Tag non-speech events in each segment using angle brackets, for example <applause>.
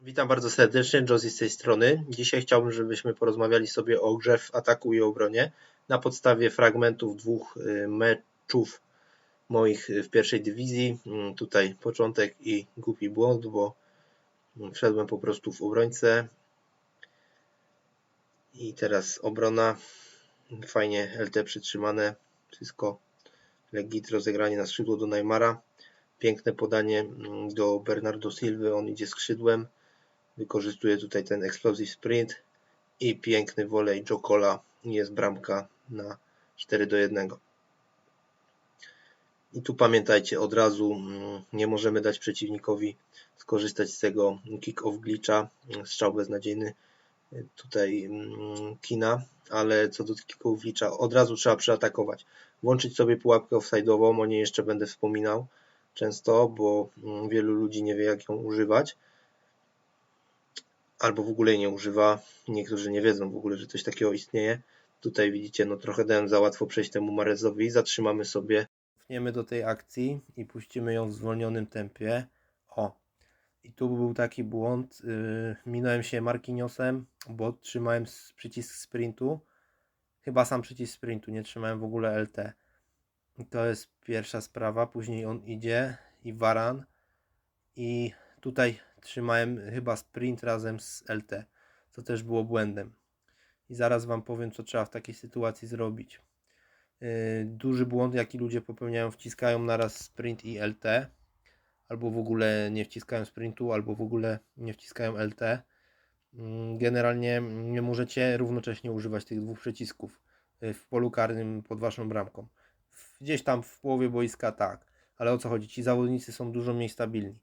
Witam bardzo serdecznie, Josie z tej strony. Dzisiaj chciałbym, żebyśmy porozmawiali sobie o grze w ataku i obronie na podstawie fragmentów dwóch y, meczów moich w pierwszej dywizji. Mm, tutaj początek i głupi błąd, bo wszedłem po prostu w obrońcę. I teraz obrona. Fajnie LT przytrzymane. Wszystko legit, rozegranie na skrzydło do Neymara. Piękne podanie mm, do Bernardo Silva, on idzie skrzydłem Wykorzystuje tutaj ten Explosive Sprint i piękny wolej Jokola. Jest bramka na 4 do 1. I tu pamiętajcie, od razu mm, nie możemy dać przeciwnikowi skorzystać z tego kick-off glitcha, strzał beznadziejny tutaj mm, kina, ale co do kick-off glitcha, od razu trzeba przeatakować. Włączyć sobie pułapkę offside'ową, o niej jeszcze będę wspominał często, bo mm, wielu ludzi nie wie jak ją używać albo w ogóle jej nie używa. Niektórzy nie wiedzą w ogóle, że coś takiego istnieje. Tutaj widzicie, no trochę dałem za łatwo przejść temu Marezowi. Zatrzymamy sobie. Cofniemy do tej akcji i puścimy ją w zwolnionym tempie. O, i tu był taki błąd. Yy, minąłem się Marquinhosem, bo trzymałem przycisk sprintu. Chyba sam przycisk sprintu, nie trzymałem w ogóle LT. I to jest pierwsza sprawa. Później on idzie i Varan. I tutaj trzymałem chyba sprint razem z LT, co też było błędem. I zaraz Wam powiem, co trzeba w takiej sytuacji zrobić. Yy, duży błąd, jaki ludzie popełniają, wciskają naraz sprint i LT, albo w ogóle nie wciskają sprintu, albo w ogóle nie wciskają LT. Yy, generalnie nie możecie równocześnie używać tych dwóch przycisków yy, w polu karnym pod Waszą bramką. Gdzieś tam w połowie boiska tak, ale o co chodzi? Ci zawodnicy są dużo mniej stabilni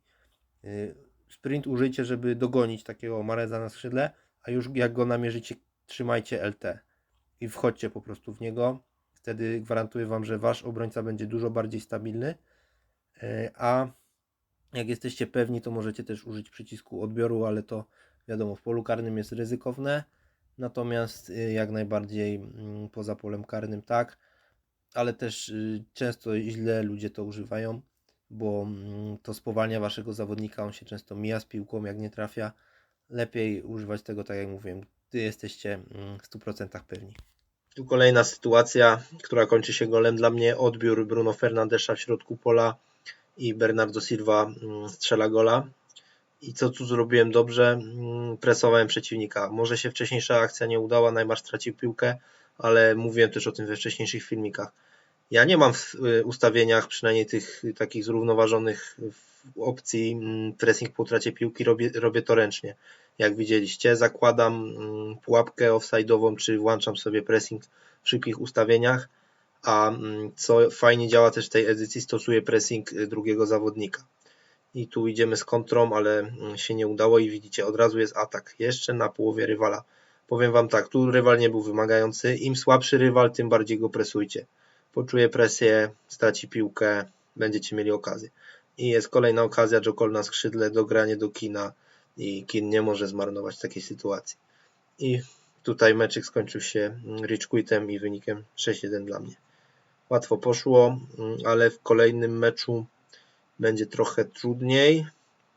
sprint użyjcie, żeby dogonić takiego Mareza na skrzydle, a już jak go namierzycie, trzymajcie LT i wchodźcie po prostu w niego. Wtedy gwarantuję Wam, że Wasz obrońca będzie dużo bardziej stabilny, e, a jak jesteście pewni, to możecie też użyć przycisku odbioru, ale to wiadomo, w polu karnym jest ryzykowne, natomiast e, jak najbardziej mm, poza polem karnym tak, ale też y, często źle ludzie to używają bo mm, to spowalnia waszego zawodnika, on się często mija z piłką, jak nie trafia. Lepiej używać tego, tak jak mówiłem, gdy jesteście mm, w 100% pewni. Tu kolejna sytuacja, która kończy się golem dla mnie. Odbiór Bruno Fernandesza w środku pola i Bernardo Silva mm, strzela gola. I co tu zrobiłem dobrze? Presowałem przeciwnika. Może się wcześniejsza akcja nie udała, Neymar stracił piłkę, ale mówiłem też o tym we wcześniejszych filmikach ja nie mam w y, ustawieniach, przynajmniej tych takich zrównoważonych opcji mm, pressing po utracie piłki, robię, robię to ręcznie. Jak widzieliście, zakładam mm, pułapkę offside'ową, czy włączam sobie pressing w szybkich ustawieniach, a mm, co fajnie działa też w tej edycji, stosuję pressing y, drugiego zawodnika. I tu idziemy z kontrą, ale się nie udało i widzicie, od razu jest atak, jeszcze na połowie rywala. Powiem Wam tak, tu rywal nie był wymagający, im słabszy rywal, tym bardziej go presujcie poczuje presję, straci piłkę, będziecie mieli okazję. I jest kolejna okazja, Jokol na skrzydle, dogranie do Kina i Kin nie może zmarnować takiej sytuacji. I tutaj meczyk skończył się Rich Quitem i wynikiem 6-1 dla mnie. Łatwo poszło, ale w kolejnym meczu będzie trochę trudniej,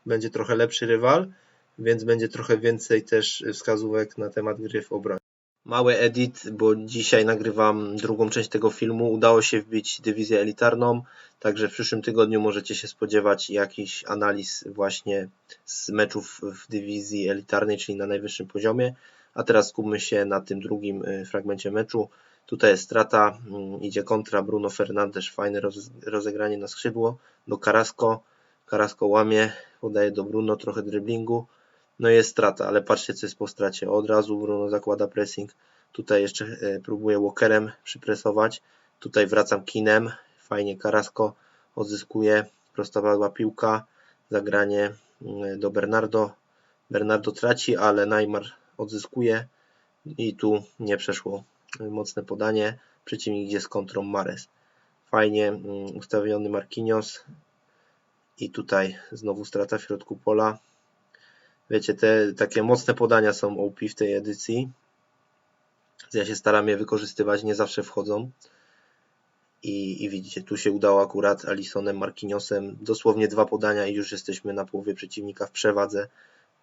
będzie trochę lepszy rywal, więc będzie trochę więcej też wskazówek na temat gry w obronie. Mały edit, bo dzisiaj nagrywam drugą część tego filmu. Udało się wbić dywizję elitarną, także w przyszłym tygodniu możecie się spodziewać jakichś analiz właśnie z meczów w dywizji elitarnej, czyli na najwyższym poziomie. A teraz skupmy się na tym drugim y, fragmencie meczu. Tutaj jest strata, mm, idzie kontra Bruno Fernandes, fajne rozegranie na skrzydło do Carrasco. Carrasco łamie, podaje do Bruno trochę dryblingu no jest strata, ale patrzcie co jest po stracie. Od razu Bruno zakłada pressing. Tutaj jeszcze e, próbuję Walkerem przypresować. Tutaj wracam kinem. Fajnie Carrasco odzyskuje. Prostowadła piłka. Zagranie mm, do Bernardo. Bernardo traci, ale Neymar odzyskuje. I tu nie przeszło mocne podanie. Przeciwnik idzie z kontrą Mares. Fajnie mm, ustawiony Marquinhos. I tutaj znowu strata w środku pola wiecie, te takie mocne podania są OP w tej edycji. Ja się staram je wykorzystywać, nie zawsze wchodzą. I, I widzicie, tu się udało akurat Alisonem, Marquinhosem. Dosłownie dwa podania i już jesteśmy na połowie przeciwnika w przewadze.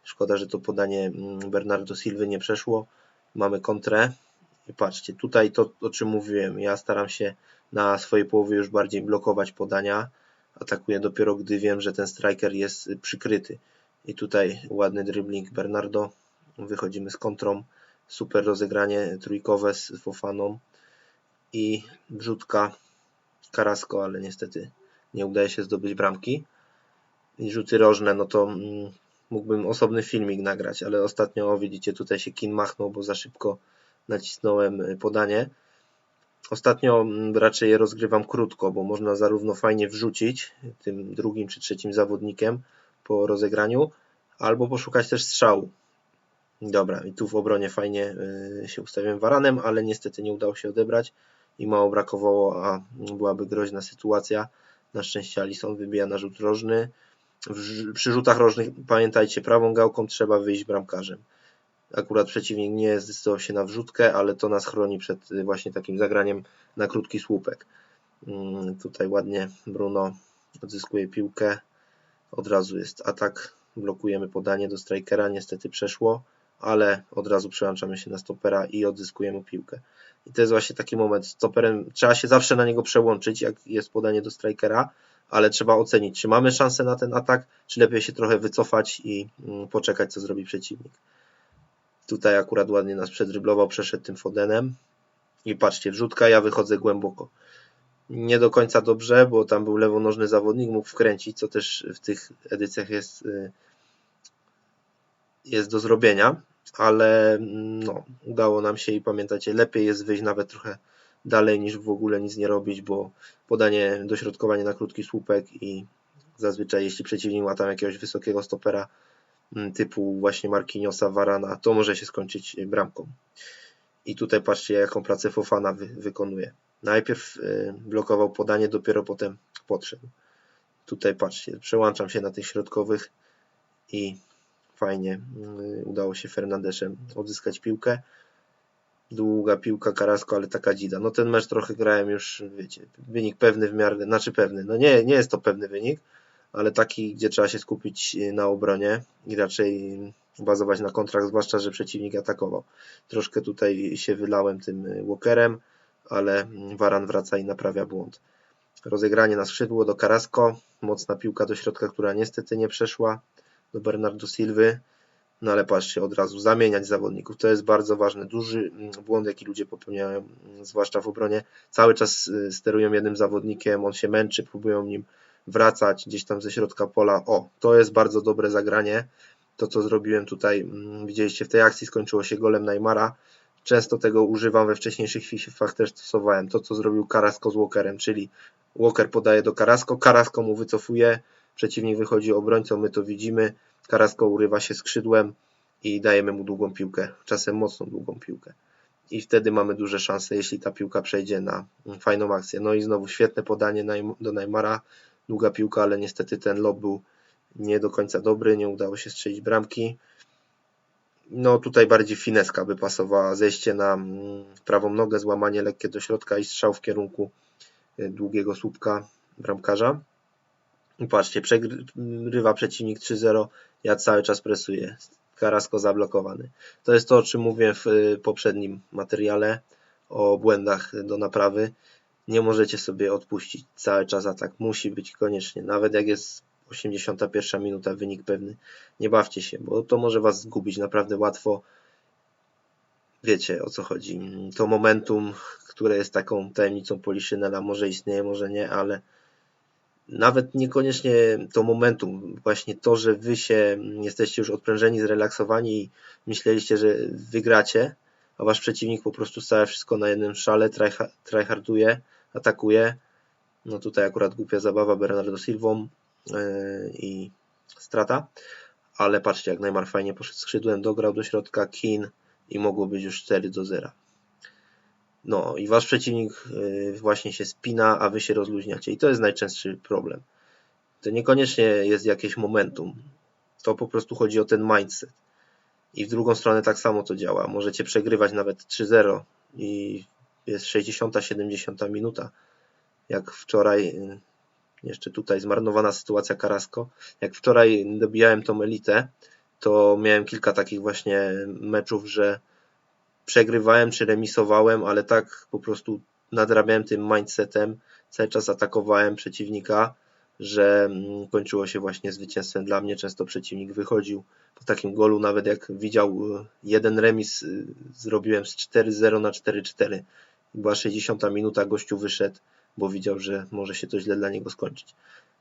Szkoda, że to podanie mm, Bernardo Silva nie przeszło. Mamy kontrę. I patrzcie, tutaj to, o czym mówiłem. Ja staram się na swojej połowie już bardziej blokować podania. Atakuję dopiero, gdy wiem, że ten striker jest przykryty. I tutaj ładny dribbling Bernardo. Wychodzimy z kontrą. Super rozegranie trójkowe z Fofaną. I wrzutka Karasko, ale niestety nie udaje się zdobyć bramki. I rzuty rożne, no to mm, mógłbym osobny filmik nagrać, ale ostatnio widzicie tutaj się kin machnął, bo za szybko nacisnąłem y, podanie. Ostatnio mm, raczej je rozgrywam krótko, bo można zarówno fajnie wrzucić tym drugim czy trzecim zawodnikiem po rozegraniu, albo poszukać też strzału. Dobra, i tu w obronie fajnie y, się ustawiłem waranem, ale niestety nie udało się odebrać i mało brakowało, a byłaby groźna sytuacja. Na szczęście Alison wybija na rzut rożny. Przy rzutach rożnych pamiętajcie, prawą gałką trzeba wyjść bramkarzem. Akurat przeciwnik nie zdecydował się na wrzutkę, ale to nas chroni przed y, właśnie takim zagraniem na krótki słupek. Mm, tutaj ładnie Bruno odzyskuje piłkę. Od razu jest atak. Blokujemy podanie do strikera. Niestety przeszło, ale od razu przełączamy się na stopera i odzyskujemy piłkę. I to jest właśnie taki moment. Stoperem trzeba się zawsze na niego przełączyć, jak jest podanie do strikera, ale trzeba ocenić, czy mamy szansę na ten atak, czy lepiej się trochę wycofać i mm, poczekać, co zrobi przeciwnik. Tutaj akurat ładnie nas przedryblował, przeszedł tym Fodenem. I patrzcie, wrzutka, ja wychodzę głęboko. Nie do końca dobrze, bo tam był lewonożny zawodnik, mógł wkręcić, co też w tych edycjach jest, y, jest do zrobienia, ale mm, no, udało nam się i pamiętacie, lepiej jest wyjść nawet trochę dalej niż w ogóle nic nie robić, bo podanie, dośrodkowanie na krótki słupek i zazwyczaj jeśli przeciwnik ma tam jakiegoś wysokiego stopera, Mm, typu właśnie Marquinhosa, Varana, to może się skończyć bramką. I tutaj patrzcie, jaką pracę Fofana wy, wykonuje. Najpierw y, blokował podanie, dopiero potem podszedł. Tutaj patrzcie, przełączam się na tych środkowych i fajnie y, udało się Fernandeszem odzyskać piłkę. Długa piłka Karasko, ale taka dzida. No ten mecz trochę grałem już, wiecie, wynik pewny w miarę, znaczy pewny, no nie, nie jest to pewny wynik, ale taki, gdzie trzeba się skupić y, na obronie i raczej bazować na kontrakt, zwłaszcza, że przeciwnik atakował. Troszkę tutaj się wylałem tym Walkerem, ale Waran wraca i naprawia błąd. Rozegranie na skrzydło do Carrasco, mocna piłka do środka, która niestety nie przeszła, do Bernardo Silwy, no ale patrzcie, od razu zamieniać zawodników, to jest bardzo ważne, duży mm, błąd, jaki ludzie popełniają, mm, zwłaszcza w obronie, cały czas y, sterują jednym zawodnikiem, on się męczy, próbują nim wracać gdzieś tam ze środka pola. O, to jest bardzo dobre zagranie. To, co zrobiłem tutaj, mm, widzieliście w tej akcji, skończyło się golem Neymara. Często tego używam we wcześniejszych FIFAch też stosowałem. To, co zrobił Carrasco z Walkerem, czyli Walker podaje do Carrasco, Carrasco mu wycofuje, przeciwnik wychodzi obrońcą, my to widzimy. Carrasco urywa się skrzydłem i dajemy mu długą piłkę, czasem mocną długą piłkę. I wtedy mamy duże szanse, jeśli ta piłka przejdzie na fajną akcję. No i znowu świetne podanie do Neymara, długa piłka, ale niestety ten lob był nie do końca dobry, nie udało się strzelić bramki. No tutaj bardziej fineska by pasowała, zejście na mm, prawą nogę, złamanie lekkie do środka i strzał w kierunku y, długiego słupka bramkarza. I patrzcie, przegrywa przeciwnik 3-0, ja cały czas presuję. Karasko zablokowany. To jest to, o czym mówiłem w y, poprzednim materiale o błędach do naprawy nie możecie sobie odpuścić cały czas atak. Musi być koniecznie. Nawet jak jest 81 minuta, wynik pewny. Nie bawcie się, bo to może Was zgubić naprawdę łatwo. Wiecie o co chodzi. To momentum, które jest taką tajemnicą Poliszynela, może istnieje, może nie, ale nawet niekoniecznie to momentum, właśnie to, że Wy się jesteście już odprężeni, zrelaksowani i myśleliście, że wygracie, a Wasz przeciwnik po prostu stawia wszystko na jednym szale, tryharduje, atakuje. No tutaj akurat głupia zabawa Bernardo Silvą i strata. Ale patrzcie, jak Neymar fajnie poszedł skrzydłem, dograł do środka Kin i mogło być już 4 do 0. No i wasz przeciwnik yy, właśnie się spina, a wy się rozluźniacie. I to jest najczęstszy problem. To niekoniecznie jest jakieś momentum. To po prostu chodzi o ten mindset. I w drugą stronę tak samo to działa. Możecie przegrywać nawet 3-0 i jest 60-70 minuta. Jak wczoraj, jeszcze tutaj zmarnowana sytuacja Karasko. Jak wczoraj dobijałem tą elitę, to miałem kilka takich właśnie meczów, że przegrywałem czy remisowałem, ale tak po prostu nadrabiałem tym mindsetem, cały czas atakowałem przeciwnika, że mm, kończyło się właśnie zwycięstwem dla mnie. Często przeciwnik wychodził po takim golu, nawet jak widział y, jeden remis, y, zrobiłem z 4-0 na 4-4. Była 60 minuta, gościu wyszedł, bo widział, że może się to źle dla niego skończyć.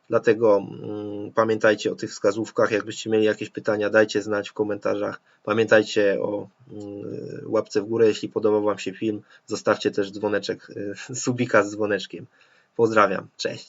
Dlatego mm, pamiętajcie o tych wskazówkach. Jakbyście mieli jakieś pytania, dajcie znać w komentarzach. Pamiętajcie o mm, łapce w górę, jeśli podobał Wam się film. Zostawcie też dzwoneczek, <laughs> subika z dzwoneczkiem. Pozdrawiam, cześć.